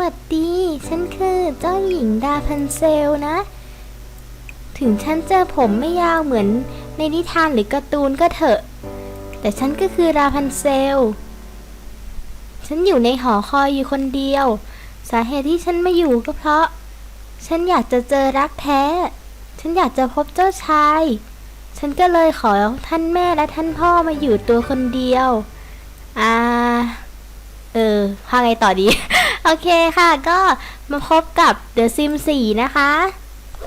วัสดี ฉันคือเจ้าหญิงดาพันเซลนะ ถึงฉันจะผมไม่ยาวเหมือนในนิทานหรือการ์ตูนก็เถอะ แต่ฉันก็คือราพันเซล ฉันอยู่ในหอคอยอยู่คนเดียว สาเหตุที่ฉันไม่อยู่ก็เพราะ ฉันอยากจะเจอรักแท้ ฉันอยากจะพบเจ้าชาย ฉันก็เลยขอท่านแม่และท่านพ่อมาอยู่ตัวคนเดียว อ่า เออพาไงต่อดี โอเคค่ะ ก็มาพบกับ The Sim 4นะคะ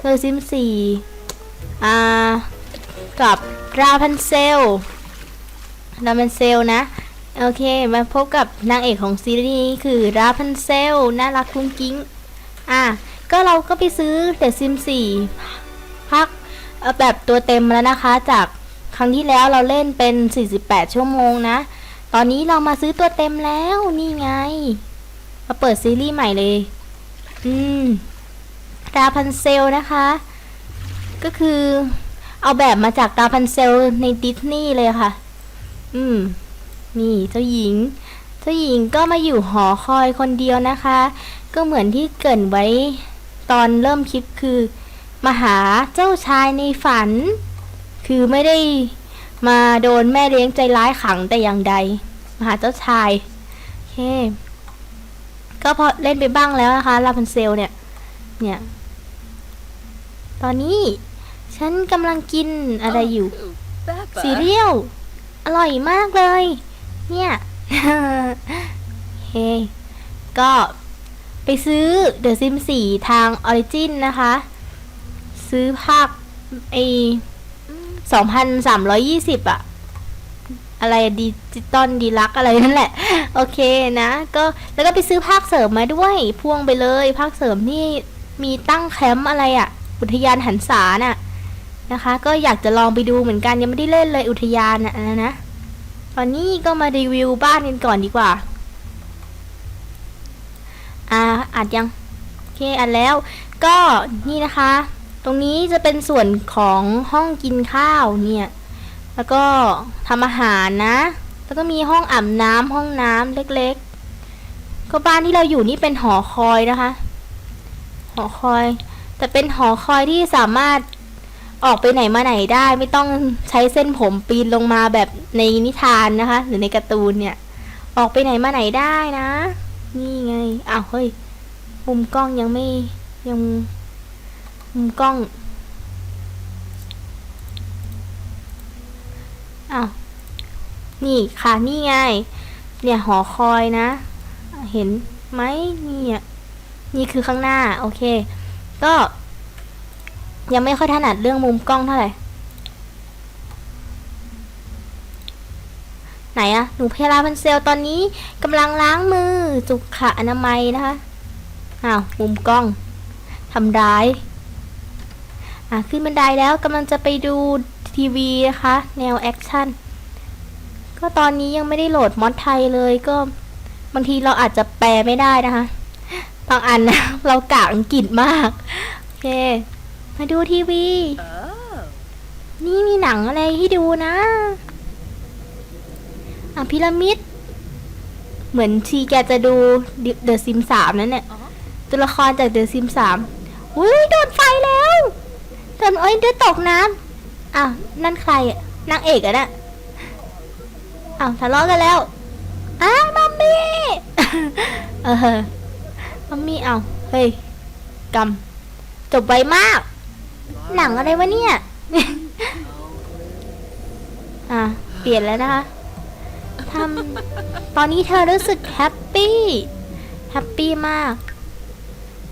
The Sim 4อ่า กับราพันเซลราพันเซลนะ โอเค มาพบกับนางเอกของซีรีส์นี้คือราพันเซลน่ารักกุ้งกิ้ง อะ ก็เราก็ไปซื้อ The Sim 4พักแบบตัวเต็มแล้วนะคะ จากครั้งที่แล้วเราเล่นเป็น 48 ชั่วโมงนะ ตอนนี้เรามาซื้อตัวเต็มแล้ว นี่ไง มาเปิดซีรีส์ใหม่เลย อืม ราพันเซลนะคะ ก็คือเอาแบบมาจากราพันเซลในดิสนีย์เลยค่ะ อืม นี่เจ้าหญิง เจ้าหญิงก็มาอยู่หอคอยคนเดียวนะคะ ก็เหมือนที่เกรินไว้ตอนเริ่มคลิปคือมาหาเจ้าชายในฝัน คือไม่ได้มาโดนแม่เลี้ยงใจร้ายขังแต่อย่างใด มาหาเจ้าชาย โอเค ก็พอเล่นไปบ้างแล้วนะคะลาพันเซลเนี่ย เนี่ย ตอนนี้ ฉันกำลังกินอะไรอยู่ซีเรียลอร่อยมากเลย เนี่ยโอเคก็ไปซื้อ The Sim 4ทาง Origin นะคะ ซื้อภาคไอ2,320อะ อะไรดิจิตอลดีลักอะไรนั่นแหละ โอเคนะ ก็แล้วก็ไปซื้อภาคเสริมมาด้วยพ่วงไปเลยภาคเสริมนี่มีตั้งแคมป์อะไรอะอุทยานหันษาน่ะนะคะ ก็อยากจะลองไปดูเหมือนกันยังไม่ได้เล่นเลยอุทยานน่ะนะนะตอนนี้ก็มารีวิวบ้านกันก่อนดีกว่าอ่าอัดยังโอเคอัดแล้ว ก็นี่นะคะ ตรงนี้จะเป็นส่วนของห้องกินข้าวเนี่ย แล้วก็ทำอาหารนะ แล้วก็มีห้องอาบน้ำห้องน้ำเล็กๆ ก็บ้านที่เราอยู่นี่เป็นหอคอยนะคะ หอคอย แต่เป็นหอคอยที่สามารถออกไปไหนมาไหนได้ไม่ต้องใช้เส้นผมปีนลงมาแบบในนิทานนะคะ หรือในการ์ตูนเนี่ย ออกไปไหนมาไหนได้นะ นี่ไงอ้าวเฮ้ยมุมกล้องยังไม่ยังมุมกล้อง อ้าวนี่ค่ะนี่ไง เนี่ยหอคอยนะ เห็นไหมนี่อะนี่คือข้างหน้า โอเค ก็ ยังไม่ค่อยถนัดเรื่องมุมกล้องเท่าไหร่ ไหนอะหนูเพลาพันเซลตอนนี้กำลังล้างมือจุกขะอนามัยนะคะ อ้าว มุมกล้องทำร้าย อะ ขึ้นบันไดแล้วกำลังจะไปดู ทีวีนะคะ แนวแอคชั่น ก็ตอนนี้ยังไม่ได้โหลดมอดไทยเลยก็บางทีเราอาจจะแปลไม่ได้นะคะ บางอันนะเรากากอังกฤษมาก โอเค มาดูทีวี นี่มีหนังอะไรให้ดูนะ อะพีระมิด เหมือนทีแกจะดูเดอะซิมสามนั่นเนี่ย ตัวละครจากเดอะซิมสามอุ้ยโดนไฟแล้วโดนเอ้ยเดือดตกน้ำ อ้าวนั่นใครอะนางเอกอะน่ะอ้าวทะเลาะกันแล้วอ้าวมัมมี่เออมัมมี่เอาเฮ้ยกำจบไวมาก หนังอะไรวะเนี่ยอะเปลี่ยนแล้วนะคะทำตอนนี้เธอรู้สึกแฮปปี้แฮปปี้มาก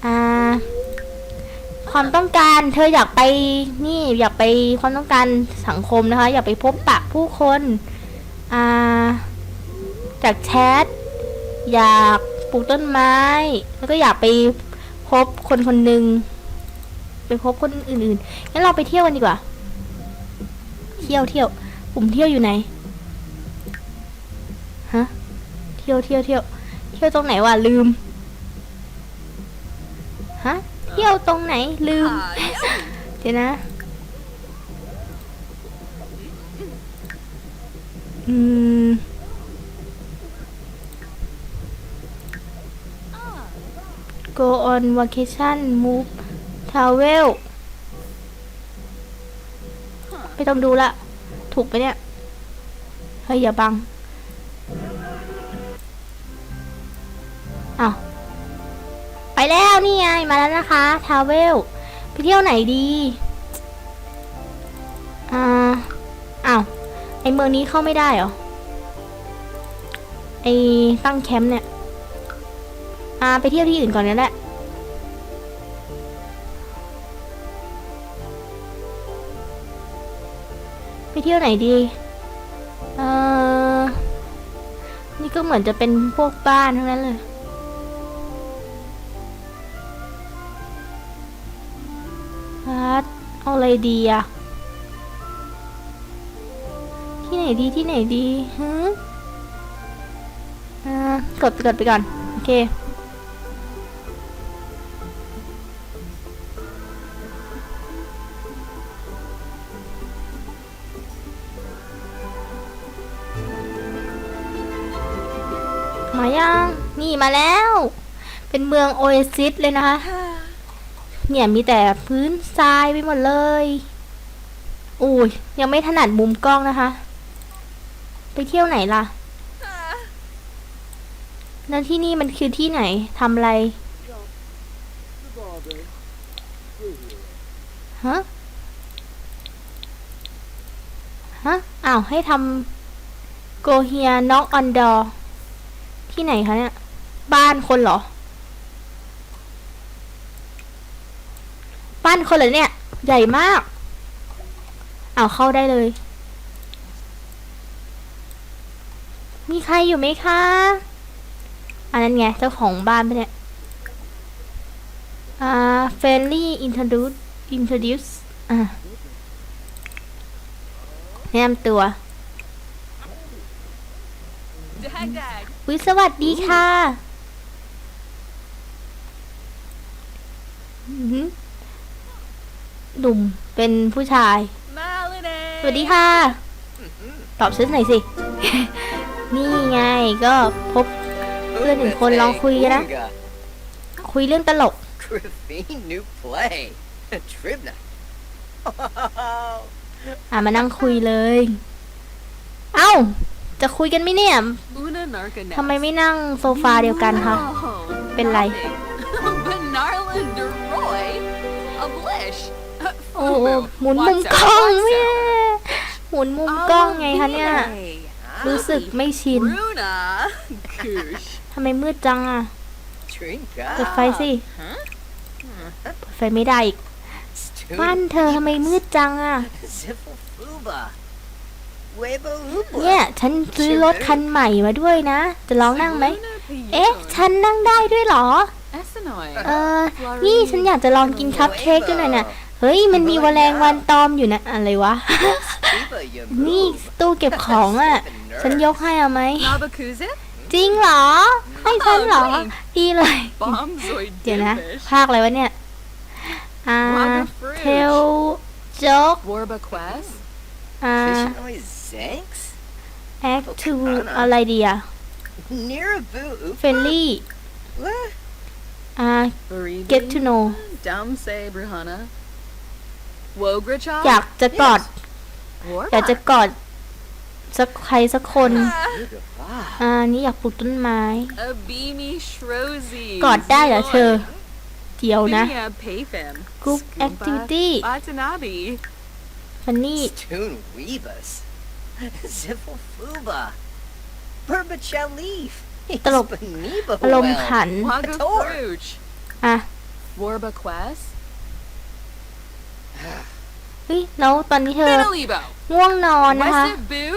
อ่า ความต้องการ เธออยากไปนี่อยากไปความต้องการสังคมนะคะ อยากไปพบปะผู้คนอ่าจากแชทอยากปลูกต้นไม้ แล้วก็อยากไปพบคนคนหนึ่งไปพบคนอื่นๆงั้นเราไปเที่ยวกันดีกว่า เที่ยวเที่ยวกลุ่มเที่ยวอยู่ไหนฮะเที่ยวเที่ยวเที่ยวเที่ยวตรงไหนวะลืม ที่ยวตรงไหนลืม เดี๋ยวนะ อืม go on vacation move travel ไม่ต้องดูละ ถูกไปะเนี่ย เฮ้ย อย่าบังอ้าว ไปแล้วนี่ไงมาแล้วนะคะทราเวลไปเที่ยวไหนดีอ่าอ้าวไอเมืองนี้เข้าไม่ได้เหรอไอตั้งแคมป์เนี่ยอ่าไปเที่ยวที่อื่นก่อนนั่แหละไปเที่ยวไหนดีเออนี่ก็เหมือนจะเป็นพวกบ้านทั้งนั้นเลย อะไรดีอะที่ไหนดีที่ไหนดีฮึอ่ากดกดไปก่อน โอเคมายัง นี่มาแล้ว เป็นเมืองโอเอซิสเลยนะคะ เนี่ยมีแต่พื้นทรายไปหมดเลย อุ้ยยังไม่ถนัดมุมกล้องนะคะ ไปเที่ยวไหนล่ะ แล้วที่นี่มันคือที่ไหนทำอะไร ฮะ ฮะ อ้าว ให้ทำ go here knock on door ที่ไหนคะเนี่ย บ้านคนเหรอานคนเหรอเนี่ย ใหญ่มาก เอาเข้าได้เลย มีใครอยู่ไหมคะ อันนั้นไง เจ้าของบ้านไปเนี่ย อ่า friendly introduce introduce อ่าแนะนำตัววิสวัสดีค่ะ อื้อ หือหนุ่มเป็นผู้ชาย Malinae. สวัสดีค่ะ ตอบฉันหน่อยสิ นี่ไงก็พบเพื่อนหนึ่งคนลองคุยกันนะ Oonga. คุยเรื่องตลก Griffin new play. Tribna. อะมานั่งคุยเลย เอ้า จะคุยกันไหมเนี่ย Una narca ทำไมไม่นั่งโซฟาเดียวกันคะ เป็นไร โอ้โหหมุนมุมกล้องแม่หมุนมุมกล้องไงคะเนี่ย รู้สึกไม่ชิน Runa. Goosh. ทำไมมืดจังอะ Trinka. เปิดไฟสิเปิดไฟไม่ได้อีกบ้านเธอทำไมมืดจังอะ Zifflefuba. Webo Hoopla. เนี่ย ฉันซื้อรถคันใหม่มาด้วยนะ จะลองนั่งไหม Runa เอ๊ะ ฉันนั่งได้ด้วยเหรอ Essenoi. เออ นี่ฉันอยากจะลองกินคัพเค้กด้วยหน่อยนะ เฮ้ยมันมีแมลงวันตอมอยู่นะอะไรวะ นี่ตู้เก็บของอะ ฉันยกให้เอาไหมจริงเหรอ ให้ฉันเหรอ พี่เลยรเดี๋ยวนะพภาคอะไรวะเนี่ย อ่าเท Fruit? ลจกอ่าแอคทูอะไรดีอะเฟลี่อ่า Baridi? get to know Wogracha. อยากจะกอด Warba. อยากจะกอดสักใครสักคน Ugava. อ่า นี่อยากปลูกต้นไม้ A beamy Shrozy. กอดได้เหรอเธอ เดี๋ยวนะ Binia Payfam. group activity Watanabe. ฟันนี่ Stoon Weebus. Zifflefuba. Burbacha Leaf. ตลก Spaniba อารมณ์ขัน Waga Tor. Fruch. อะ Warba Quest. เฮ้ยแล้วตอนนี้เธอ Minalibo. ง่วงนอนนะคะ Wesset Boo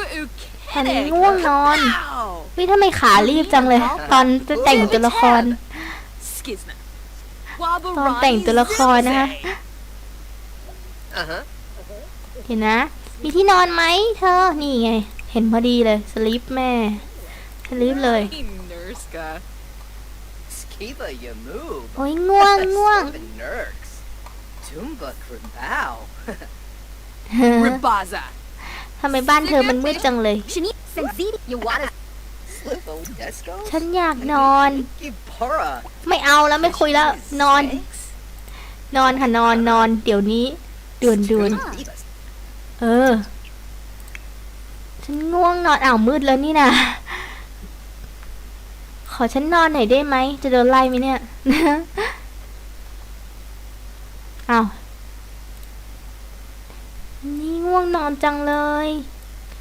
ฉัน Ukinig. ง่วงนอน Wow. เฮ้ยทำไมขารีบจังเลย ตอนจะแต่งตัวละคร Skizna. ตอนแต่งตัวละครนะคะ Uh huh. เห็นนะ มีที่นอนไหมเธอ นี่ไง เห็นพอดีเลย สลิปแม่ สลิปเลย Nurska. Skiba, you move. โอ้ยง่วงง่วง Seven Nurks. Tumba Krabao. Ribaza. ทำไมบ้านเธอมันมืดจังเลย Shani, Senzidi, you wanna Slippo Desco? ฉันอยากนอน Gipara. ไม่เอาแล้วไม่คุยแล้วนอน นอนค่ะนอนนอนเดี๋ยวนี้ด่วนด่วนๆเออ ฉันง่วงนอนอ้าวมืดแล้วนี่นะขอฉันนอนหน่อยได้ไหม จะโดนไล่ไหมเนี่ย อ้าว นี่ง่วงนอนจังเลย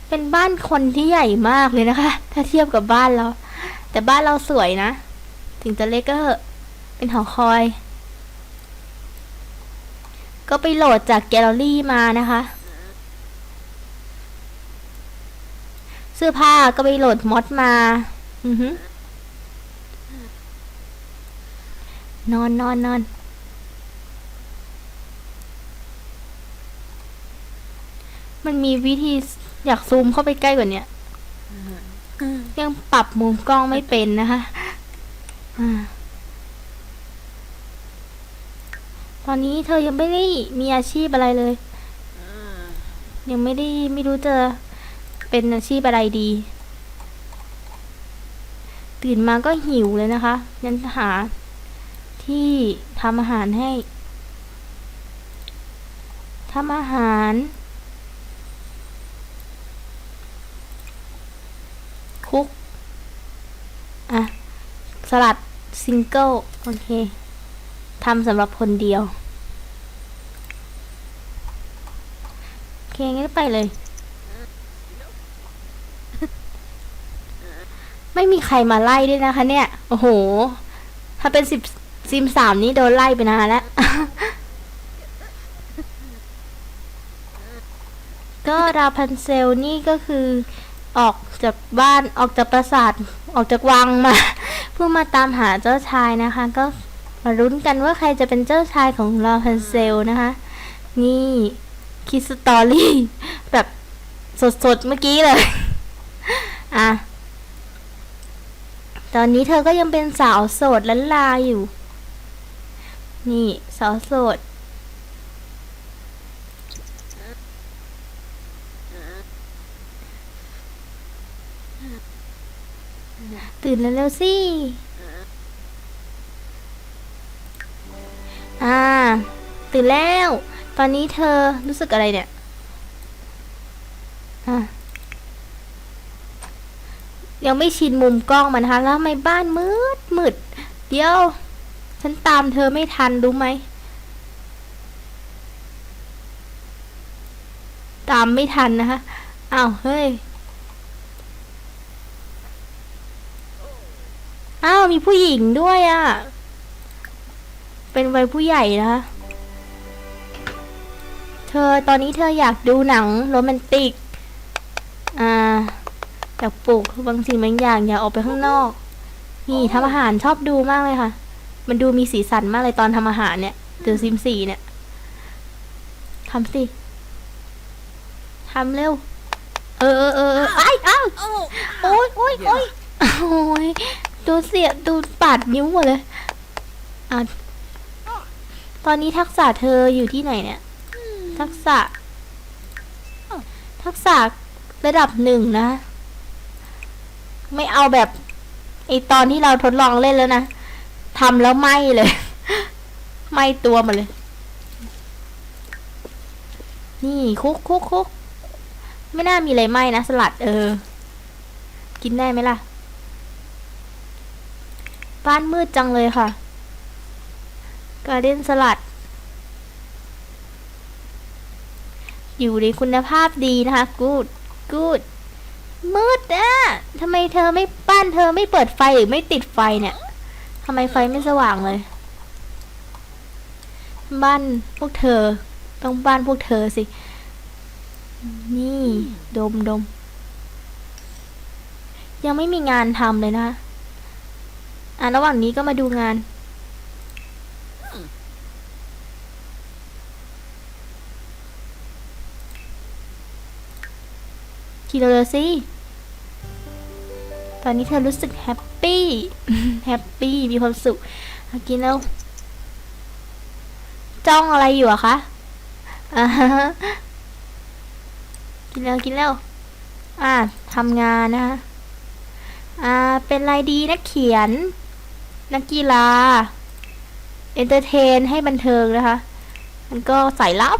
เป็นบ้านคนที่ใหญ่มากเลยนะคะ ถ้าเทียบกับบ้านเรา แต่บ้านเราสวยนะ ถึงจะเล็กก็เป็นหอคอย ก็ไปโหลดจากแกลเลอรี่มานะคะ เสื้อผ้าก็ไปโหลดมอดมา อือฮึนอนนอนนอน มันมีวิธีอยากซูมเข้าไปใกล้กว่าเนี้ยยังปรับมุมกล้องไม่เป็นนะคะอ่าตอนนี้เธอยังไม่ได้มีอาชีพอะไรเลย ยังไม่ได้ไม่รู้จะเป็นอาชีพอะไรดี ตื่นมาก็หิวเลยนะคะยันหาที่ทำอาหารให้ทำอาหาร คุก อะ ส ลัดซิงเกิลโอเคทำสำหรับคนเดียว โอเค งั้นไปเลย ไม่มีใครมาไล่ด้วยนะคะเนี่ย โอ้โห ถ้าเป็นสิบซิมสามนี้โดนไล่ไปนานแล้ว ก็ราพันเซลนี่ก็คือออกจากบ้านออกจากปราสาท ออกจากวังมา เพื่อมาตามหาเจ้าชายนะคะ ก็มารุ้นกันว่าใครจะเป็นเจ้าชายของลอพันเซลนะคะ นี่คิดสตอรี่ แบบสดๆ เมื่อกี้เลย อะ ตอนนี้เธอก็ยังเป็นสาวโสดลันลาอยู่ นี่ สาวโสด ตื่นเร็วๆสิ อ่า ตื่นแล้ว ตอนนี้เธอรู้สึกอะไรเนี่ย อะ ยังไม่ชินมุมกล้องมันนะคะแล้วทำไมบ้านมืดมืด เดี๋ยว ฉันตามเธอไม่ทันรู้ไหม ตามไม่ทันนะคะ อ้าว เฮ้ย อ้าว มีผู้หญิงด้วยอะ่ะ เป็นวัยผู้ใหญ่นะคะ เธอตอนนี้เธออยากดูหนังโรแมนติก อ่าอยากปลูกบางสิ่งบางอย่างอยากออกไปข้างนอก นี่ทำอาหารชอบดูมากเลยค่ะ มันดูมีสีสันมากเลยตอนทำอาหารเนี่ยเดอซิมสี่เนี่ยทำสิทำเร็ว เออเออเออไอ้อ้าวโอ้ยโอ้ยโอ้ยโอ้ย ดูเสียดูปาดนิ้วหมดเลยอะตอนนี้ทักษะเธออยู่ที่ไหนเนี่ย ทักษะ ทักษะระดับหนึ่งนะ ไม่เอาแบบไอตอนที่เราทดลองเล่นแล้วนะทำแล้วไหมเลย ไหมตัวมาเลย นี่คุกคุกคุกไม่น่ามีอะไรไหมนะ สลัดเออ กินได้ไหมล่ะ บ้านมืดจังเลยค่ะ การ์เด้นสลัด อยู่ในคุณภาพดีนะคะ กูด กูด มืดอะทำไมเธอไม่บ้านเธอไม่เปิดไฟหรือไม่ติดไฟเนี่ยทำไมไฟไม่สว่างเลย บ้านพวกเธอ ต้องบ้านพวกเธอสิ นี่ ดมดมยังไม่มีงานทำเลยนะ อะระหว่างนี้ก็มาดูงานกินเร็วสิ ตอนนี้เธอรู้สึกแฮปปี้ แฮปปี้ มีความสุขกินแล้วจ้องอะไรอยู่อะคะกินแล้วกินแล้ว อะทำงานนะคะ อ่า เป็นไรดีนักเขียน นักกีฬาเอนเตอร์เทนให้บันเทิงนะคะ มันก็สายลับ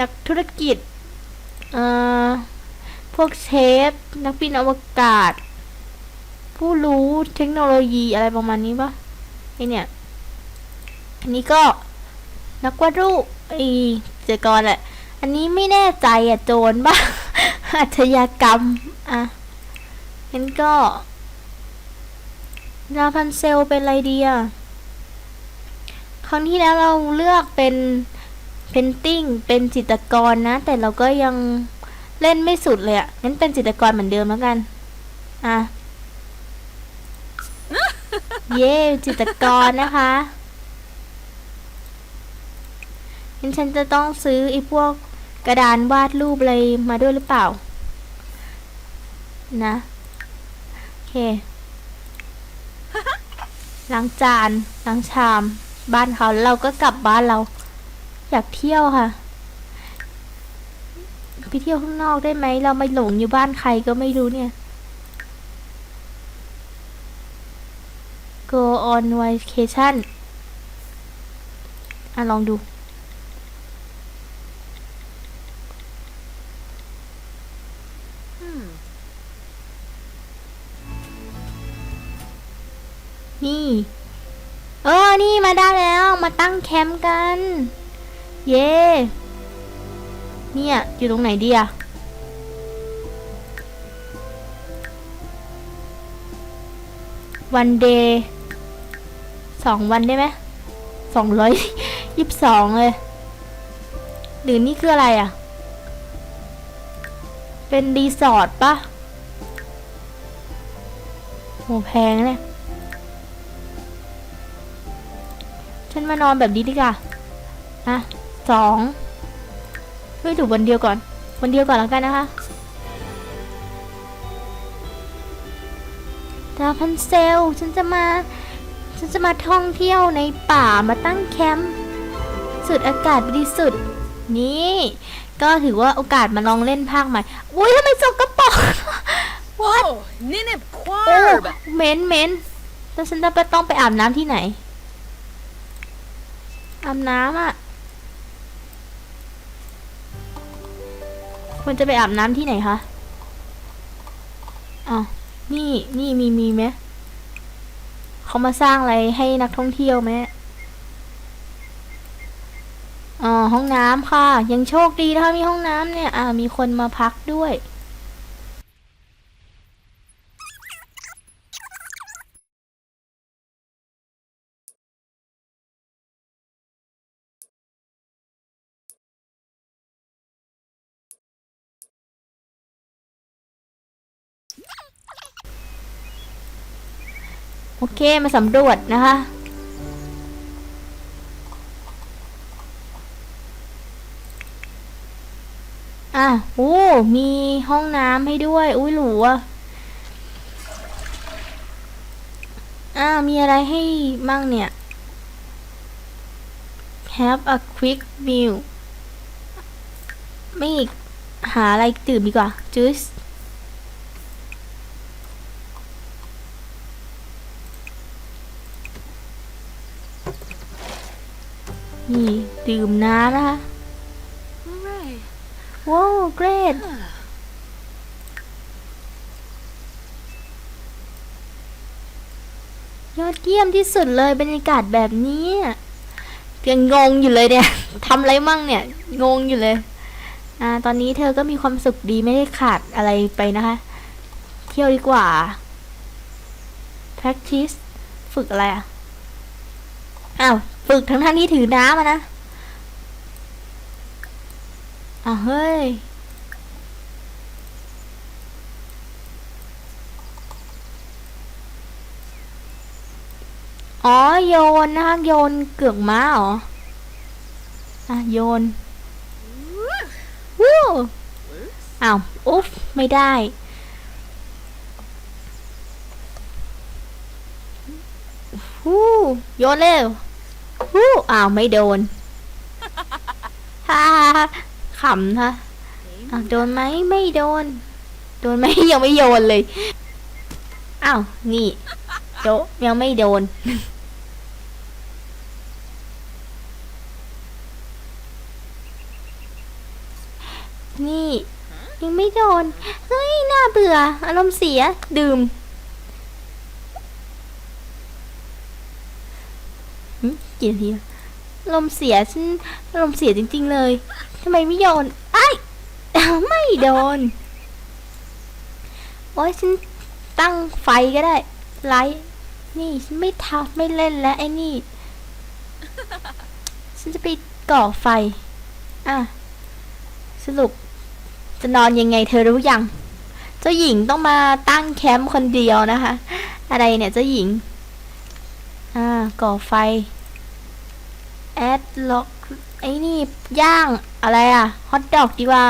นักธุรกิจ เอ่อ พวกเชฟ นักบินอวกาศ ผู้รู้เทคโนโลยีอะไรประมาณนี้ปะไอเนี่ย อันนี้ก็นักวาดรูปไอเจกรแหละ อันนี้ไม่แน่ใจอะโจรบ้าอาชญากรรม อะงั้นก็ ราพันเซลเป็นไรดีอะครั้งที่แล้วเราเลือกเป็นเพนติ้งเป็นจิตรกรนะ แต่เราก็ยังเล่นไม่สุดเลยอะงั้นเป็นจิตรกรเหมือนเดิมแล้วกัน อะ เย่จิตรกรนะคะงั้นฉันจะต้องซื้อไอ้พวกกระดานวาดรูปอะไรมาด้วยหรือเปล่า นะ โอเค ล้างจานล้างชาม บ้านเขาเราก็กลับบ้านเรา อยากเที่ยวค่ะไปเที่ยวข้างนอกได้ไหม เราไม่หลงอยู่บ้านใครก็ไม่รู้เนี่ย go on vacation อะลองดู แคมป์กัน เย่เนี่ย อยู่ตรงไหนดีอะวันเดย์สองวันได้ไหมสองร้อยยี่สิบสองเลย หรือนี่คืออะไรอะเป็นรีสอร์ทปะโหแพงเนี่ย มานอนแบบนี้ดีกว่าอะสองเฮ้ยดูวันเดียวก่อน วันเดียวก่อนแล้วกันนะคะดาวพันเซล ฉันจะมา ฉันจะมาท่องเที่ยวในป่ามาตั้งแคมป์สุดอากาศบริสุทธิ์นี่ ก็ถือว่าโอกาสมาลองเล่นภาคใหม่อุ้ยทำไมสกปรก What Oh, Ninib โอ้ Quarb. เหม็นเหม็นแล้วฉันจะไปต้องไปอาบน้ำที่ไหน อาบน้ำอะควรจะไปอาบน้ำที่ไหนคะอ๋อนี่ นี่มีมีไหมเขามาสร้างอะไรให้นักท่องเที่ยวไหมอ๋อห้องน้ำค่ะ ยังโชคดีนะคะมีห้องน้ำเนี่ย อ่า มีคนมาพักด้วย โอเคมาสำรวจนะคะอะโอ้มีห้องน้ำให้ด้วย อุ้ยหรูอะอ่ามีอะไรให้มั่งเนี่ย have a quick meal ไม่หาอะไรดื่มดีกว่า juice นี่ ดื่มน้ำนะคะ Hooray. ว้าวเกรดยอดเยี่ยมที่สุดเลยบรรยากาศแบบนี้ยังงงอยู่เลยเนี่ย ทำอะไรมั่งเนี่ย งงอยู่เลยอ่าตอนนี้เธอก็มีความสุขดีไม่ได้ขาดอะไรไปนะคะ เที่ยวดีกว่า practice ฝึกอะไรอะ อ้าว ฝึกทั้งท่านที่ถือน้ำอะนะอะเฮ้ย อ๋อโยนนะคะโยนเกือกม้าเหรอ อะโยนวู้อ้าวอุ๊ฟไม่ได้วู้โยนเร็ว วู้อ้าวไม่โดนฮ่าขำค่ะอะโดนไหมไม่โดน โดนไหมยังไม่โยนเลย อ้าว นี่โดยังไม่โดน นี่ ยังไม่โดน เฮ้ย น่าเบื่อ อารมณ์เสีย ดื่มหึ กี่นาทีแล้วอารมณ์เสียฉันอารมณ์เสียจริง ๆ เลยทำไมไม่โยนไอ้ายไม่โดนโอ้ยฉันตั้งไฟก็ได้ ไลท์นี่ฉันไม่ทำไม่เล่นแล้วไอ้นี่ ฉันจะไปก่อไฟ อะ สรุป จะนอนยังไงเธอรู้ยัง เจ้าหญิงต้องมาตั้งแคมป์คนเดียวนะคะ อะไรเนี่ยเจ้าหญิง อ่า ก่อไฟ แอดล็อกไอ้นี่ย่างอะไรอะฮอทดอกดีกว่า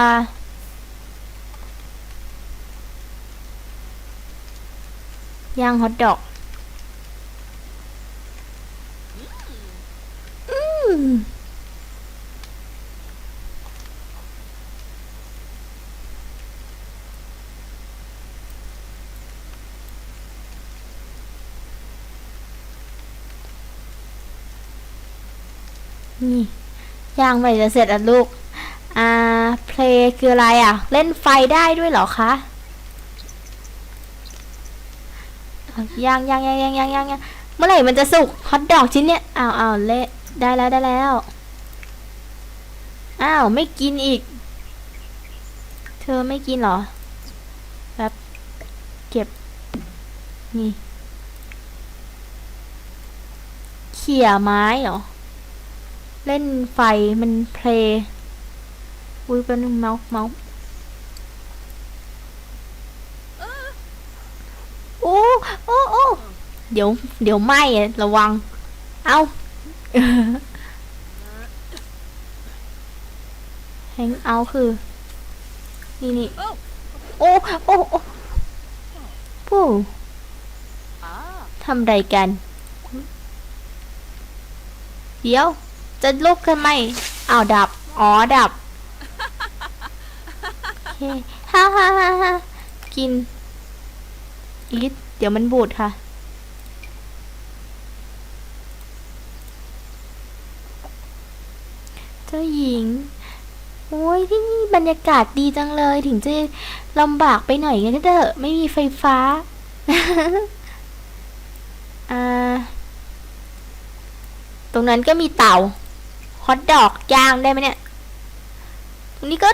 ย่างฮอทดอก อืม นี่ ย่างไปจะเสร็จอะลูก อ่า เพลงคืออะไรอะ เล่นไฟได้ด้วยเหรอคะย่างย่างย่างย่างย่างย่างางเมื่อไหร่มันจะสุกฮอตดอกชิ้นเนี้ยอ้าวอ้าวเละได้แล้วได้แล้ว อ้าว ไม่กินอีก เธอไม่กินเหรอแบบเก็บ นี่ เขี่ยไม้เหรอ เล่นไฟมันเพลย์อุ้ยเป็นเมาส์เมาส์โอ้โอ้โอ้เดี๋ยว เดี๋ยวไหมะระวัง เอาแฮงเอาคือ นี่นี่โอ้โอ้โอ้ผู้ทำไรกัน เดี๋ยว จะลุกกันไหมอ้าวดับ อ๋อ ดับฮ่าฮ่าฮ่าฮ่ากิน อีทเดี๋ยวมันบูดค่ะ เจ้าหญิง โอ้ยที่นี่บรรยากาศดีจังเลย ถึงจะลำบากไปหน่อยก็เถอะไม่มีไฟฟ้าอ่าตรงนั้นก็มีเต่า อทดอกย่างได้ไหมเนี่ยตรงนี้ก็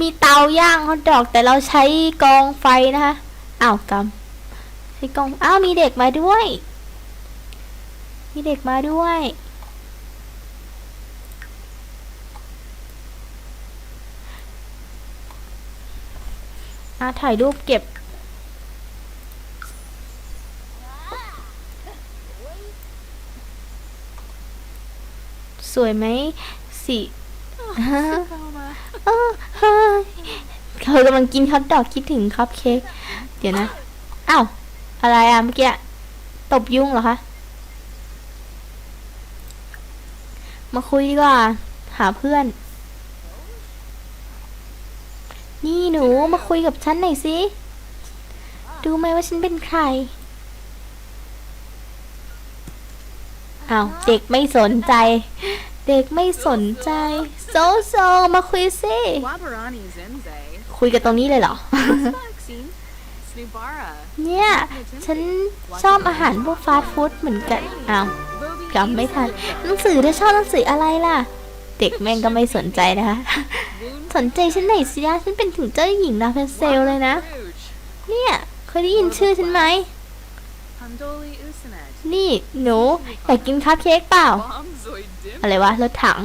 มีเตาย่างฮอทดอก แต่เราใช้กองไฟนะคะอ้าวกำใช้กองอ้าวมีเด็กมาด้วย มีเด็กมาด้วยอะถ่ายรูปเก็บ สวยไหมสี Selma. เออเฮ้ยเขากำลังกินฮอทดอกคิดถึงคัพเค้กเดี๋ยวนะอ้าวอะไรอะเมื่อกี้ตบยุงเหรอคะ มาคุยดีกว่า หาเพื่อน นี่หนูมาคุยกับฉันหน่อยสิ ดูไหมว่าฉันเป็นใคร อ้าเด็กไม่สนใจ เด็กไม่สนใจ โซโซมาคุยสิคุยกันตรงนี้เลยเหรอ เนี่ย ฉันชอบอาหารพวกฟาสต์ฟู้ดเหมือนกันอ้าวจำไม่ทันหนังสือเธอชอบหนังสืออะไรล่ะ เด็กแม่งก็ไม่สนใจนะคะ สนใจฉันไหนสินะฉันเป็นถึงเจ้าหญิงลาเพนเซลเลยนะ เนี่ยเคยได้ยินชื่อฉันไหม นี่หนูอยากกินคัพเค้กเปล่า Bombzoid Dim. อะไรวะรถถัง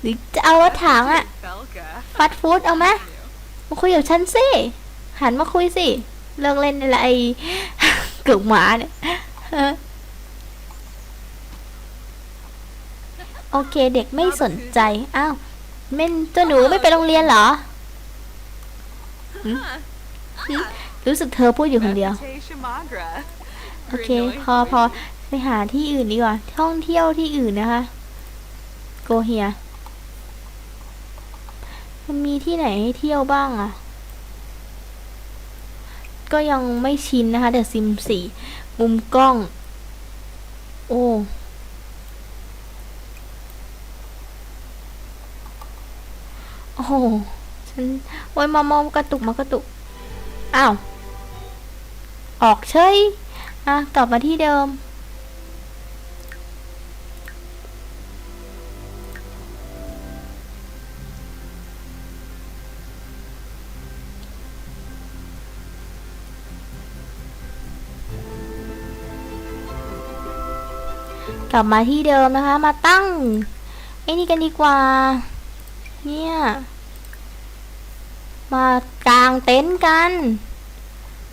หรือจะเอารถถังอะ Belka. ฟาสต์ฟู้ดเอาไหมมาคุยกับฉันสิหันมาคุยสิ เลิกเล่นอะไรเกือกหมาเนี่ยฮะโอเคเด็กไม่สนใจ อ้าวเม่นตัวหนูไม่ไปโรงเรียนเหรอหืมหืมรู้สึกเธอพูดอยู่คนเดียว Mepete Shamagra. โอเค พอพอไปหาที่อื่นดีกว่า ท่องเที่ยวที่อื่นนะคะ โกเฮียมันมีที่ไหนให้เที่ยวบ้างอะก็ยังไม่ชินนะคะเดอะซิมสี่มุมกล้อง โอ้โอ้โหฉันโอ้ยมามองกระตุกมากระตุก อ้าว ออกเฉย อะกลับมาที่เดิม กลับมาที่เดิมนะคะ มาตั้งไอ้นี่กันดีกว่า เนี่ย มากางเต็นท์กัน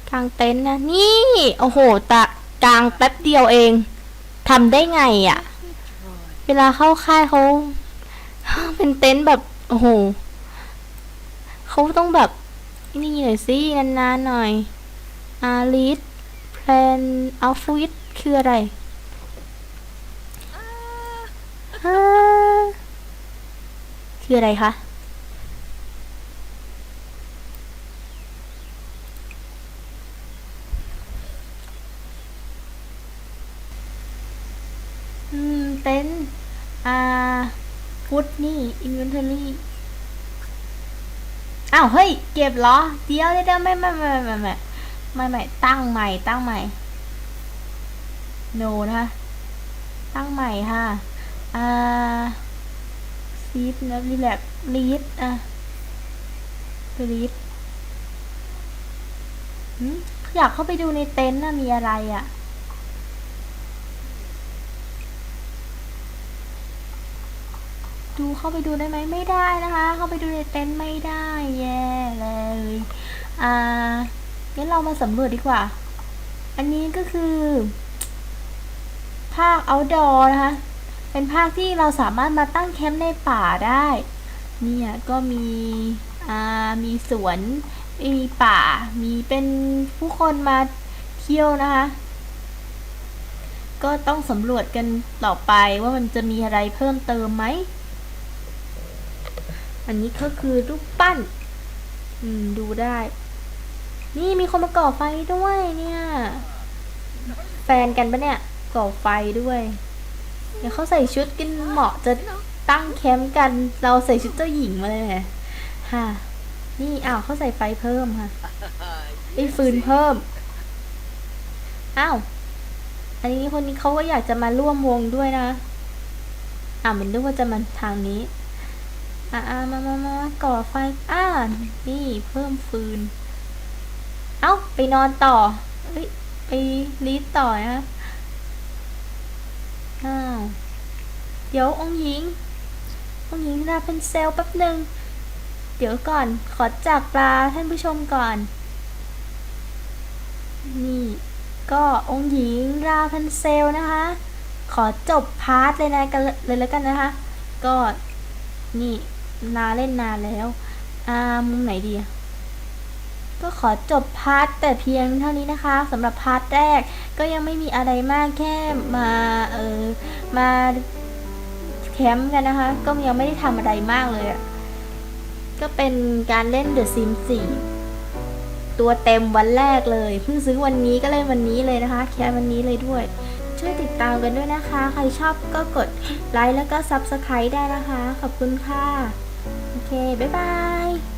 กางเต็นท์นะนี่ โอ้โหตะกางแป๊บเดียวเองทำได้ไงอะ่ะ เวลาเข้าค่ายเขาเป็นเต็นท์แบบโอ้โหเขาต้องแบบนี่หน่อยสินานๆหน่อยอาริสแพลนอัลฟิตคืออะไรอ่าคืออะไรคะ เต็นท์อ่าฟุตนี่อินเวนทอรี่อ้าว เฮ้ย เก็บเหรอ เดี๋ยวเดี๋ยวไม่ไม่ไม่ไม่ไม่ไม่ไม่ตั้งใหม่ ตั้งใหม่โนนะคะ ตั้งใหม่ค่ะ อ่าซีดนะรีแลกลีดอะลีดหืมอยากเข้าไปดูในเต็นท์นะมีอะไรอะ ดูเข้าไปดูได้ไหมไม่ได้นะคะ เข้าไปดูในเต็นท์ไม่ได้แย่เลยอ่างั้นเรามาสำรวจดีกว่า อันนี้ก็คือภาค outdoor นะคะ เป็นภาคที่เราสามารถมาตั้งแคมป์ในป่าได้ เนี่ยก็มีอ่ามีสวนมีป่า มีเป็นผู้คนมาเที่ยวนะคะ ก็ต้องสำรวจกันต่อไปว่ามันจะมีอะไรเพิ่มเติมไหม อันนี้ก็คือรูปปั้น อืม ดูได้ นี่มีคนมาก่อไฟด้วยเนี่ย แฟนกันปะเนี่ย ก่อไฟด้วย เดี๋ยวเขาใส่ชุดกันเหมาะจะตั้งแคมป์กัน เราใส่ชุดเจ้าหญิงมาเลยเนี่ยค่ะนี่อ้าวเขาใส่ไฟเพิ่มค่ะไอ้ฟืนเพิ่ม อ้าว อันนี้คนนี้เขาก็อยากจะมาร่วมวงด้วยนะ อ่ามันนึกว่าจะมาทางนี้ อ่าอ่ามามามาก่อไฟอ่านี่เพิ่มฟืน เอ้า ไปนอนต่อ เอ้ย ไปรีดต่อนะอ้าวเดี๋ยวองหญิง องหญิงราเป็นเซลแป๊บหนึ่ง เดี๋ยวก่อน ขอจากปลาท่านผู้ชมก่อน นี่ ก็องหญิงราพันเซลนะคะ ขอจบพาร์ทเลยนะกันเลยแล้วกันนะคะ ก็นี่ นาเล่นนานแล้ว อ่า มุมไหนดี ก็ขอจบพาร์ทแต่เพียงเท่านี้นะคะสำหรับพาร์ทแรกก็ยังไม่มีอะไรมากแค่มาเออมาแคมป์กันนะคะ ก็ยังไม่ได้ทำอะไรมากเลยอะก็เป็นการเล่น The Sims 4 ตัวเต็มวันแรกเลย เพิ่งซื้อวันนี้ก็เล่นวันนี้เลยนะคะ แค่วันนี้เลยด้วย ช่วยติดตามกันด้วยนะคะ ใครชอบก็กดไลค์แล้วก็ Subscribe ได้นะคะ ขอบคุณค่ะ เค บ๊ายบาย